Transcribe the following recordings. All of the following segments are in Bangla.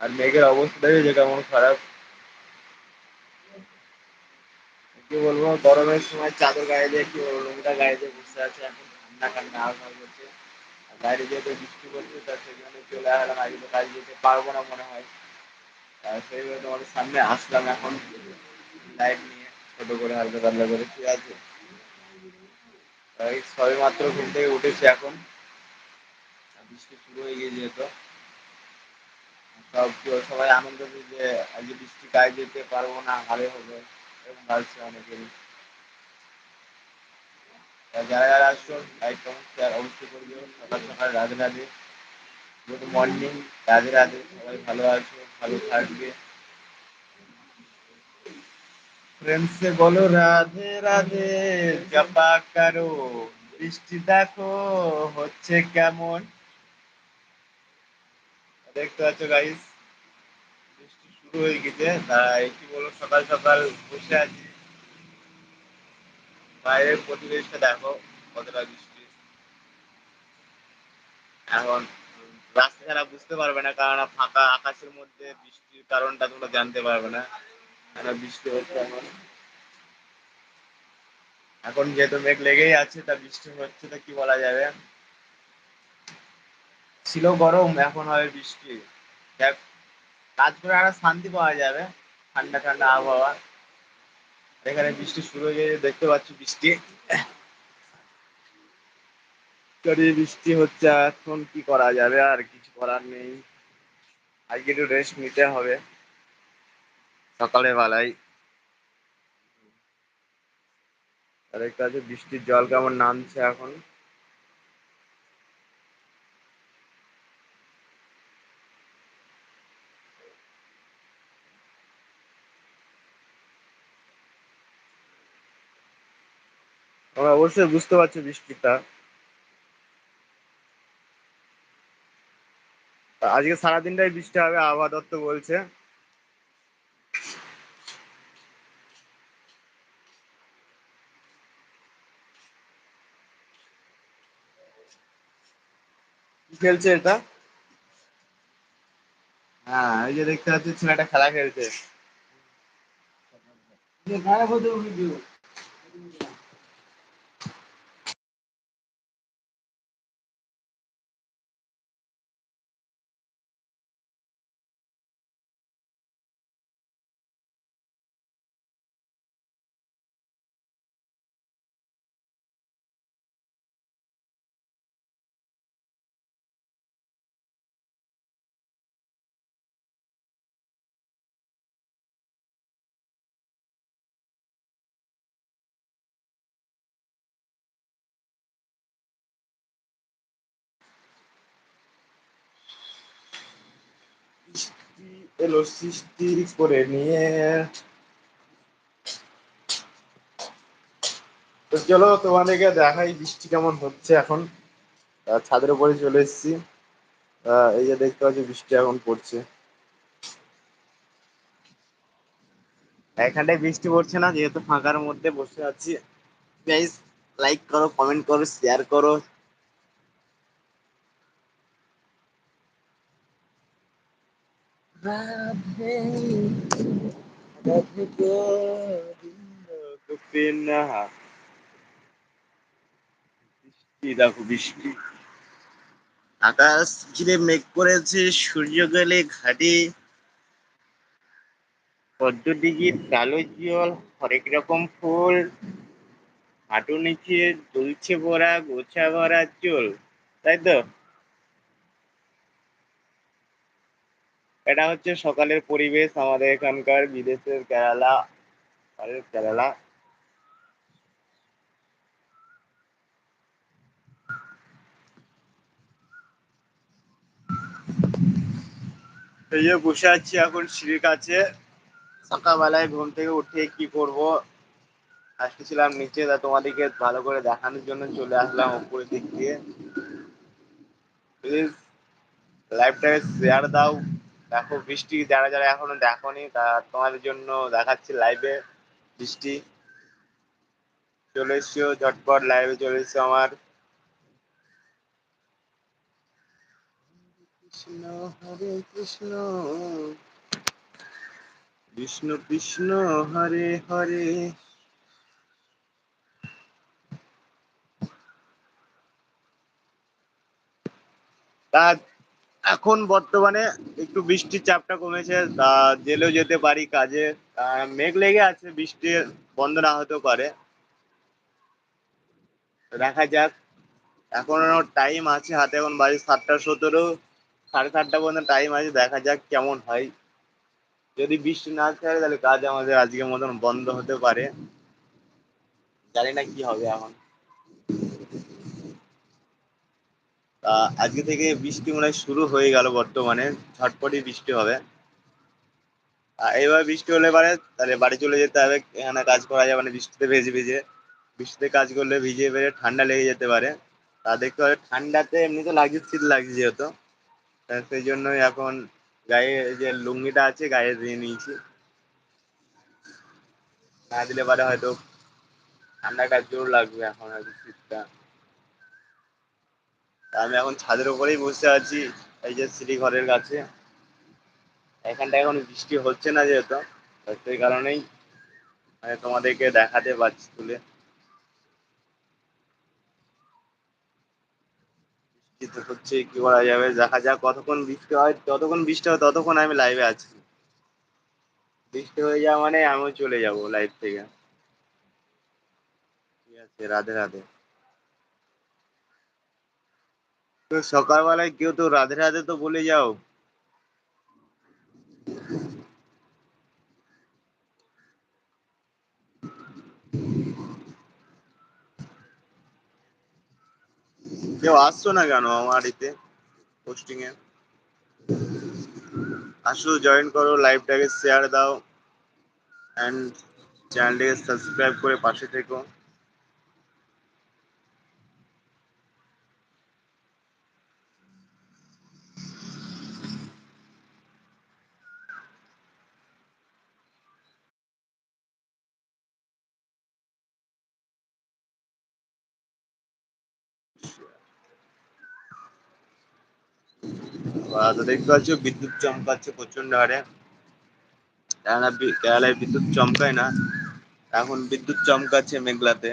আর মেঘের অবস্থা দেখেছে কেমন খারাপ। কি বলব, গরমের সময় চাদর গায়ে দিয়ে কি বলব লুঙ্গিটা গায়ে দিয়ে বসে আছে, এখন ঠান্ডা ঠান্ডা আবহাওয়া করছে। আর বাইরে যেহেতু বৃষ্টি পড়ছে, তার জন্য চলে আসলাম, আজকে তো কাজ যেতে পারব না মনে হয়। আর সেইভাবে তোমাদের সামনে আসলাম এখন লাইট নিয়ে, ছোট করে, হালকা পাতলা করে, ঠিক আছে? সবে মাত্র ঘুম থেকে উঠেছি এখন। বৃষ্টি শুরু হয়ে গিয়েছে যেহেতু। সব সবাই আনন্দ যে আজকে বৃষ্টি গায়ে যেতে পারব না, ভালো হবে, এরকম ভাবছে অনেকেরই। যারা যারা আসছো লাইক কমেন্ট শেয়ার অবশ্যই করে দিও। সকাল সকাল Radhe Radhe. Good morning, Radhe Radhe. সবাই ভালো আছো, ভালো থাকবে। ফ্রেন্ডসে বলো, রাধে রাধে, জপা করো। বৃষ্টি দেখো, হচ্ছে কেমন? দেখতে পাচ্ছ গাইস বৃষ্টি শুরু হয়ে গেছে। তাই কি বলো সকাল সকাল বসে আছি। বাইরের পরিবেশটা দেখো কতটা বৃষ্টি। এখন রাস্তা ছাড়া বুঝতে পারবে না, কারণ ফাঁকা আকাশের মধ্যে বৃষ্টির কারণটা তোমরা জানতে পারবে না। কেন বৃষ্টি হচ্ছে এখন? এখন যেহেতু মেঘ লেগেই আছে, তা বৃষ্টি হচ্ছে, তো কি বলা যাবে? ছিল গরম, এখন হবে বৃষ্টি। কাজ করে আরও শান্তি পাওয়া যাবে, ঠান্ডা ঠান্ডা আবহাওয়া। এখানে বৃষ্টি শুরু হয়ে গেছে, দেখতে পাচ্ছি বৃষ্টি। বৃষ্টি হচ্ছে এখন কি করা যাবে, আর কিছু করার নেই। আজকে একটু রেস্ট নিতে হবে। সকালে বেলায়। আর একটা আছে, বৃষ্টির জল কেমন নামছে এখন আমরা অবশ্যই বুঝতে পারছি বৃষ্টিটা। আজকে সারাদিনটাই বৃষ্টি হবে, আবহাওয়া দত্ত বলছে। খেলছে এটা? হ্যাঁ এই যে দেখতে পাচ্ছি ছেলেটা খেলা খেলছে। তো চলো তোমাদেরকে দেখাই বৃষ্টি কেমন হচ্ছে এখন ছাদের উপরে চলে এসেছি। আহ, এই যে দেখতে পাচ্ছি বৃষ্টি এখন পড়ছে। এখানটায় বৃষ্টি পড়ছে না যেহেতু ফাঁকার মধ্যে বসে আছি। লাইক করো কমেন্ট করো শেয়ার করো। রাধে রাধে গোবিন্দ বৃষ্টি দেখো বৃষ্টি আকাশ ঘিরে মেঘ করেছে, সূর্য গেলে ঘাটে। পদ্ম দিঘির কালো জল হরেক রকম ফুল। হাঁটু নিচে দুলছে ভরা, গোছা ভরা চুল, তাই তো? এটা হচ্ছে সকালের পরিবেশ, আমাদের এখানকার বিদেশের কেরালা আরে কেরালা। এই যে বসে আছি এখন সিঁড়ির কাছে। সকালবেলায় ঘুম থেকে উঠে কি করব? আজকে ছিলাম নিচে, তা তোমাদেরকে ভালো করে দেখানোর জন্য চলে আসলাম উপরের দিক দিয়ে। প্লিজ লাইভটাকে শেয়ার দাও। দেখো বৃষ্টি যারা যারা এখনও দেখোনি তা তোমাদের জন্য দেখাচ্ছি লাইভে বৃষ্টি। চলে এসছো ঝটপট লাইভে চলে এসছো আমার। কৃষ্ণ হরে কৃষ্ণ। কৃষ্ণ কৃষ্ণ হরে হরে। তা এখন বর্তমানে একটু বৃষ্টির চাপটা কমেছে জেলেও যেতে পারি কাজে। মেঘ লেগে আছে, বৃষ্টি বন্ধ না হতেও পারে। দেখা যাক। এখনও টাইম আছে হাতে, এখন বাজে সাতটা সতেরো, সাড়ে সাতটা পর্যন্ত টাইম আছে, দেখা যাক কেমন হয়। যদি বৃষ্টি না ছাড়ে, তাহলে কাজ আমাদের আজকের মতন বন্ধ হতে পারে। জানি না কি হবে এখন তা আজকে থেকে বৃষ্টি মনে শুরু হয়ে গেল বর্তমানে। ঝটপটি বৃষ্টি হবে। এইভাবে বৃষ্টি হলে পারে, তাহলে বাড়ি চলে যেতে হবে। এখানে কাজ করা যাবে না বৃষ্টিতে ভেজে ভিজে। বৃষ্টিতে কাজ করলে ভিজে বেড়ে ঠান্ডা লেগে যেতে পারে। তা দেখতে হবে, ঠান্ডাতে এমনিতে লাগছে, শীত লাগছে যেহেতু। সেই জন্যই এখন গায়ে যে লুঙ্গিটা আছে, গায়ে দিয়ে নিয়েছি। না দিলে পারে হয়তো ঠান্ডাটা জোর লাগবে এখন হয়তো শীতটা। আমি এখন ছাদের উপরেই বসে আছি, এই যে সিঁড়ি ঘরের কাছে। এখানটা এখন বৃষ্টি হচ্ছে না যেহেতু সেই কারণেই মানে তোমাদেরকে দেখাতে পারছি তুলে। বৃষ্টি হচ্ছে কি করা যাবে? দেখা যাক কতক্ষণ বৃষ্টি হয়, যতক্ষণ বৃষ্টি হয় ততক্ষণ আমি লাইভে আছি। বৃষ্টি হয়ে যাওয়া মানে আমিও চলে যাব লাইভ থেকে। ঠিক আছে, রাধে রাধে। তো সকালবেলায় কেউ তো রাধে রাধে তো বলে যাও। কেউ আসছো না কেন আমার এতে পোস্টিং এ? আসো জয়েন করো লাইভটাকে শেয়ার দাও অ্যান্ড চ্যানেলটিকে সাবস্ক্রাইব করে পাশে থেকো। তো দেখতে পাচ্ছ, বিদ্যুৎ চমকাচ্ছে প্রচণ্ড হারে। কেননা কেরালায় বিদ্যুৎ চমকায় না। এখন বিদ্যুৎ চমকাচ্ছে মেঘলাতে।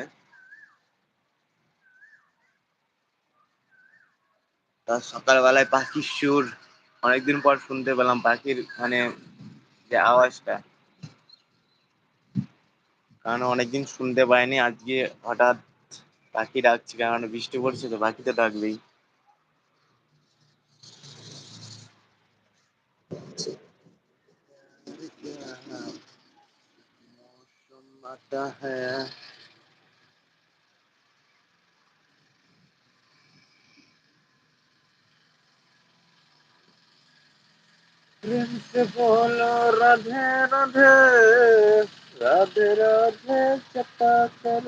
সকালবেলায় পাখির সুর, অনেকদিন পর শুনতে পেলাম পাখির মানে যে আওয়াজটা। কারণ অনেকদিন শুনতে পাইনি, আজকে হঠাৎ পাখি ডাকছে কারণ বৃষ্টি পড়ছে তো পাখি তো ডাকবেই। आता है। प्रेम बोलो राधे राधे राधे राधे चपा कर।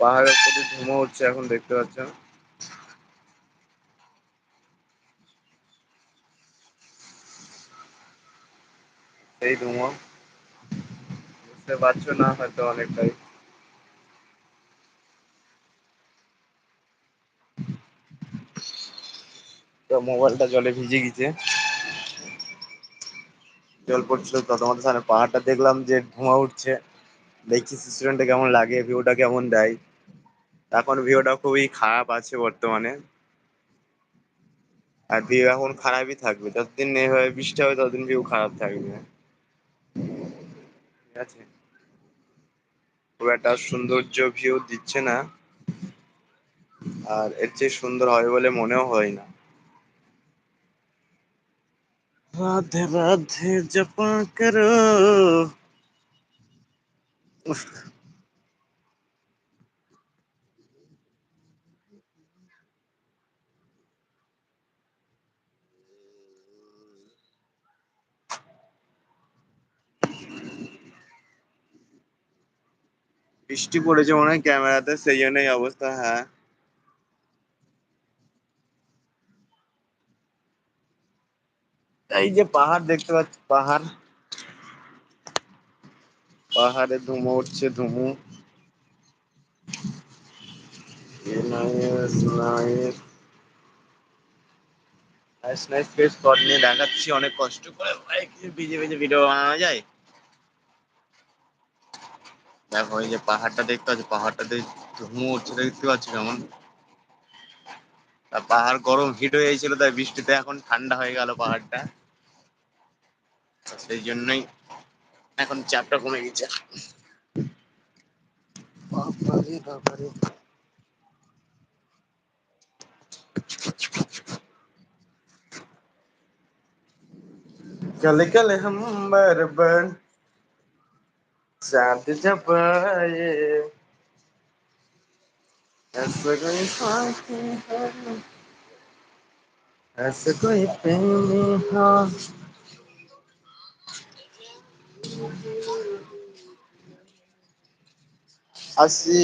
পাহাড়ের প্রতি ধুমা উঠছে এখন দেখতে পাচ্ছ এই ধুমো। বুঝতে পারছ না হয়তো অনেকটাই। তো মোবাইলটা জলে ভিজে গেছে। জল পড়ছিল তো তোমাদের সামনে পাহাড়টা দেখলাম যে ধোঁয়া উঠছে। দেখছি সিস্টেমটা কেমন লাগে ভিউটা কেমন দেয়? এখন ভিউটা খুবই খারাপ আছে বর্তমানে। আর ভিউ এখন খারাপই থাকবে, যতদিন এইভাবে বৃষ্টি হবে, ততদিন ভিউ খারাপ থাকবে। ঠিক আছে? খুব একটা সৌন্দর্য ভিউ দিচ্ছে না। আর এর চেয়ে সুন্দর হবে বলে মনেও হয় না। রাধে রাধে, জপা করো। বৃষ্টি পড়েছে মনে হয়, ক্যামেরাতে, সেই জন্যই এই অবস্থা হ্যাঁ। এই যে পাহাড় দেখতে পাচ্ছি, পাহাড়। পাহাড়ে ধুমো উঠছে ধুমু। নাইস নাইস নিয়ে দেখাচ্ছি অনেক কষ্ট করে ভাই ভিজে ভিজে ভিডিও বানানো যায়। দেখো এই যে পাহাড়টা দেখতে পাচ্ছি পাহাড়টাতে ধুমু উঠছে দেখতে পাচ্ছি কেমন? আর পাহাড় গরম হিট হয়ে গেছিল তাই বৃষ্টিতে এখন ঠান্ডা হয়ে গেল পাহাড়টা। সেই জন্যই এখন চাপটা কমে গেছে বাবারে বাবারে कल कल हम बरबर साथ जब आए ऐसा कोई साथी है ऐसा कोई प्रेमी हो আসি